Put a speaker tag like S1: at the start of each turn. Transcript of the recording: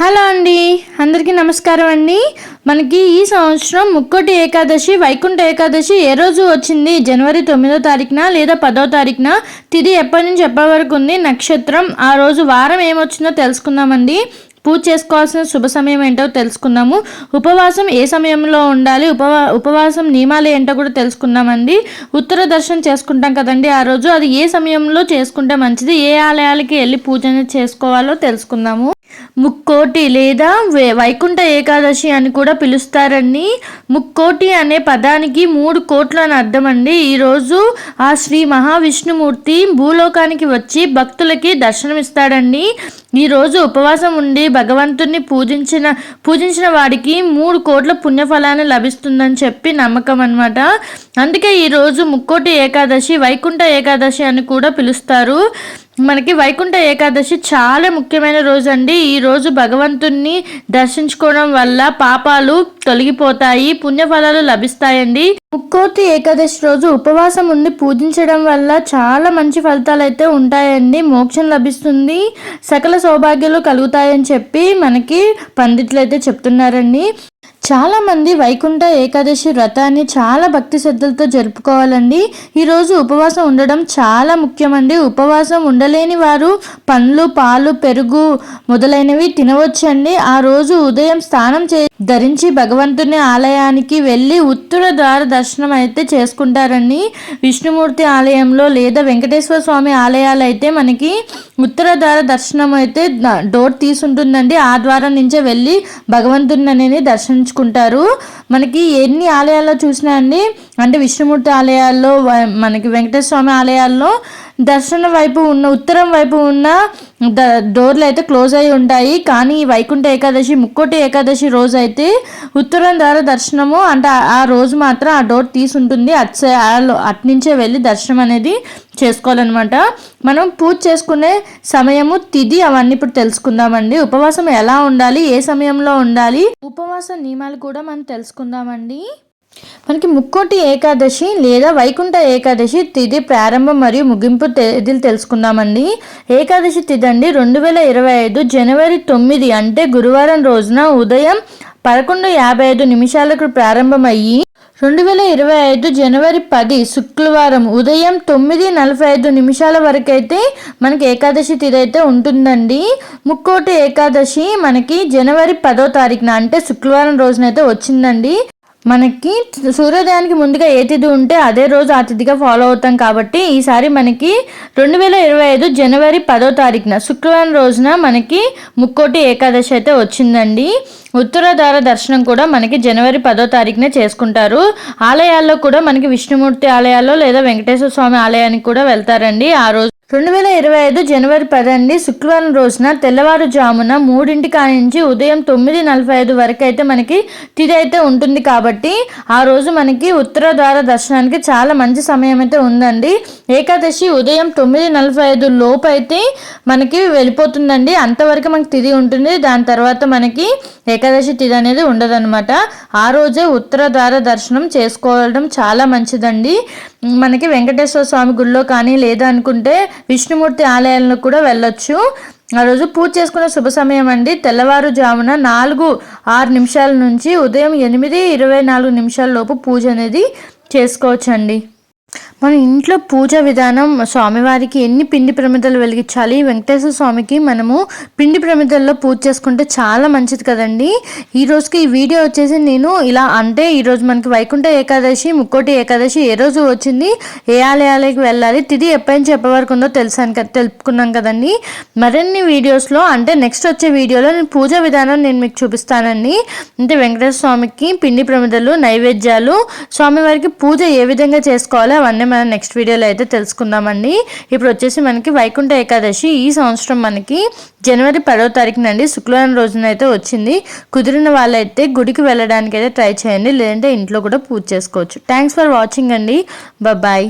S1: Hello అండి అందరికీ నమస్కారం అండి. మనకి ఈ సంవత్సరం ముక్కోటి ఏకాదశి వైకుంఠ ఏకాదశి ఏ రోజు వచ్చింది? జనవరి తొమ్మిదో తారీఖున లేదా పదో తారీఖున? తిది ఎప్పటి నుంచి ఎప్పటి వరకు ఉంది? నక్షత్రం ఆ రోజు వారం ఏమొచ్చిందో తెలుసుకుందామండి. పూజ చేసుకోవాల్సిన శుభ సమయం ఏంటో తెలుసుకుందాము. ఉపవాసం ఏ సమయంలో ఉండాలి? ఉపవా ఉపవాసం నియమాలు ఏంటో కూడా తెలుసుకుందామండి. ఉత్తర దర్శనం చేసుకుంటాం కదండి ఆ రోజు. అది ఏ సమయంలో చేసుకుంటే మంచిది? ఏ ఆలయాలకి వెళ్ళి పూజ చేసుకోవాలో తెలుసుకుందాము. ముక్కోటి లేదా వైకుంఠ ఏకాదశి అని కూడా పిలుస్తారని ముక్కోటి అనే పదానికి మూడు కోట్లు అని అర్థం అండి ఈరోజు ఆ శ్రీ మహావిష్ణుమూర్తి భూలోకానికి వచ్చి భక్తులకి దర్శనమిస్తాడండి. ఈరోజు ఉపవాసం ఉండి భగవంతుణ్ణి పూజించిన పూజించిన వాడికి మూడు కోట్ల పుణ్యఫలాన్ని లభిస్తుందని చెప్పి నమ్మకం అనమాట అందుకే ఈరోజు ముక్కోటి ఏకాదశి వైకుంఠ ఏకాదశి అని కూడా పిలుస్తారు. మనకి వైకుంఠ ఏకాదశి చాలా ముఖ్యమైన రోజు అండి ఈ రోజు భగవంతుణ్ణి దర్శించుకోవడం వల్ల పాపాలు తొలగిపోతాయి పుణ్యఫలాలు లభిస్తాయండి. ముక్కోతి ఏకాదశి రోజు ఉపవాసం ఉండి పూజించడం వల్ల చాలా మంచి ఫలితాలు అయితే ఉంటాయండి. మోక్షం లభిస్తుంది సకల సౌభాగ్యాలు కలుగుతాయని చెప్పి మనకి పండితులు అయితే చెప్తున్నారండి. చాలామంది వైకుంఠ ఏకాదశి వ్రతాన్ని చాలా భక్తి శ్రద్ధలతో జరుపుకోవాలండి. ఈరోజు ఉపవాసం ఉండడం చాలా ముఖ్యమండి. ఉపవాసం ఉండలేని వారు పండ్లు పాలు పెరుగు మొదలైనవి తినవచ్చండి. ఆ రోజు ఉదయం స్నానం చే ధరించి భగవంతుని ఆలయానికి వెళ్ళి ఉత్తర ద్వార దర్శనం అయితే చేసుకుంటారండి. విష్ణుమూర్తి ఆలయంలో లేదా వెంకటేశ్వర స్వామి ఆలయాలు అయితే మనకి ఉత్తర ద్వార దర్శనం అయితే డోర్ తీసుంటుందండి. ఆ ద్వారం నుంచే వెళ్ళి భగవంతుని అనేది దర్శించుకుంటారు మనకి ఎన్ని ఆలయాల్లో చూసినా అండి అంటే విష్ణుమూర్తి ఆలయాల్లో మనకి వెంకటేశ్వర స్వామి ఆలయాల్లో దర్శనం వైపు ఉన్న ఉత్తరం వైపు ఉన్న ద డోర్లు అయితే క్లోజ్ అయి ఉంటాయి. కానీ వైకుంఠ ఏకాదశి ముక్కోటి ఏకాదశి రోజు అయితే ఉత్తరం ద్వారా దర్శనము అంటే ఆ రోజు మాత్రం ఆ డోర్ తీసి ఉంటుంది అటు అట్నుంచే వెళ్ళి దర్శనం అనేది చేసుకోవాలన్నమాట. మనం పూజ చేసుకునే సమయము తిది అవన్నీ ఇప్పుడు తెలుసుకుందామండి. ఉపవాసం ఎలా ఉండాలి? ఏ సమయంలో ఉండాలి? ఉపవాస నియమాలు కూడా మనం తెలుసుకుందామండి. మనకి ముక్కోటి ఏకాదశి లేదా వైకుంఠ ఏకాదశి తిథి ప్రారంభం మరియు ముగింపు తేదీలు తెలుసుకుందామండి. ఏకాదశి తిథి అండి రెండు వేల ఇరవై ఐదు జనవరి తొమ్మిది అంటే గురువారం రోజున ఉదయం పదకొండు యాభై ఐదు నిమిషాలకు ప్రారంభమయ్యి రెండు వేల ఇరవై ఐదు జనవరి పది శుక్రవారం ఉదయం తొమ్మిది నలభై ఐదు నిమిషాల వరకు అయితే మనకి ఏకాదశి తిథి అయితే ఉంటుందండి. ముక్కోటి ఏకాదశి మనకి జనవరి పదో తారీఖున అంటే శుక్రవారం రోజునైతే వచ్చిందండి. మనకి సూర్యోదయానికి ముందుగా ఏ తిథి ఉంటే అదే రోజు ఆ తిథిగా ఫాలో అవుతాం కాబట్టి ఈసారి మనకి రెండు వేల ఇరవై ఐదు జనవరి పదో తారీఖున శుక్రవారం రోజున మనకి ముక్కోటి ఏకాదశి అయితే వచ్చిందండి. ఉత్తరాధార దర్శనం కూడా మనకి జనవరి పదో తారీఖునే చేసుకుంటారు. ఆలయాల్లో కూడా మనకి విష్ణుమూర్తి ఆలయాల్లో లేదా వెంకటేశ్వర స్వామి ఆలయానికి కూడా వెళ్తారండి ఆ రోజు. రెండు వేల ఇరవై ఐదు జనవరి పదండి శుక్రవారం రోజున తెల్లవారుజామున మూడింటి నుంచి ఉదయం తొమ్మిది నలభై ఐదు వరకు అయితే మనకి తిథి అయితే ఉంటుంది కాబట్టి ఆ రోజు మనకి ఉత్తర ద్వార దర్శనానికి చాలా మంచి సమయం అయితే ఉందండి. ఏకాదశి ఉదయం తొమ్మిది నలభై ఐదు లోపు అయితే మనకి వెళ్ళిపోతుందండి. అంతవరకు మనకి తిథి ఉంటుంది. దాని తర్వాత మనకి ఏకాదశి తిథి అనేది ఉండదన్నమాట. ఆ రోజే ఉత్తర ద్వార దర్శనం చేసుకోవడం చాలా మంచిదండి. మనకి వెంకటేశ్వర స్వామి గుడిలో కానీ లేదా అనుకుంటే విష్ణుమూర్తి ఆలయాలను కూడా వెళ్ళొచ్చు. ఆ రోజు పూజ చేసుకున్న శుభ సమయం అండి. తెల్లవారుజామున నాలుగు ఆరు నిమిషాల నుంచి ఉదయం ఎనిమిది ఇరవై నాలుగు నిమిషాల లోపు పూజ అనేది చేసుకోవచ్చండి. మన ఇంట్లో పూజ విధానం స్వామివారికి ఎన్ని పిండి ప్రమిదలు వెలిగించాలి? వెంకటేశ్వర స్వామికి మనము పిండి ప్రమిదల్లో పూజ చేసుకుంటే చాలా మంచిది కదండి. ఈ రోజుకి ఈ వీడియో వచ్చేసి నేను ఇలా అంటే ఈరోజు మనకి వైకుంఠ ఏకాదశి ముక్కోటి ఏకాదశి ఏ రోజు వచ్చింది? ఏ ఆలయాలకి వెళ్ళాలి? తిది ఎప్పటి నుంచి ఎప్పటివరకు ఉందో తెలుసాను కదా తెలుపుకున్నాం కదండి. మరిన్ని వీడియోస్లో అంటే నెక్స్ట్ వచ్చే వీడియోలో నేను పూజ విధానం నేను మీకు చూపిస్తానండి. అంటే వెంకటేశ్వర స్వామికి పిండి ప్రమిదలు నైవేద్యాలు స్వామివారికి పూజ ఏ విధంగా చేసుకోవాలో అవన్నీ మనం నెక్స్ట్ వీడియోలో అయితే తెలుసుకుందామండి. ఇప్పుడు వచ్చేసి మనకి వైకుంఠ ఏకాదశి ఈ సంవత్సరం మనకి జనవరి పదో తారీఖునండి శుక్రవారం రోజున అయితే వచ్చింది. కుదిరిన వాళ్ళైతే గుడికి వెళ్ళడానికి అయితే ట్రై చేయండి. లేదంటే ఇంట్లో కూడా పూజ చేసుకోవచ్చు. థ్యాంక్స్ ఫర్ వాచింగ్ అండి. బాయ్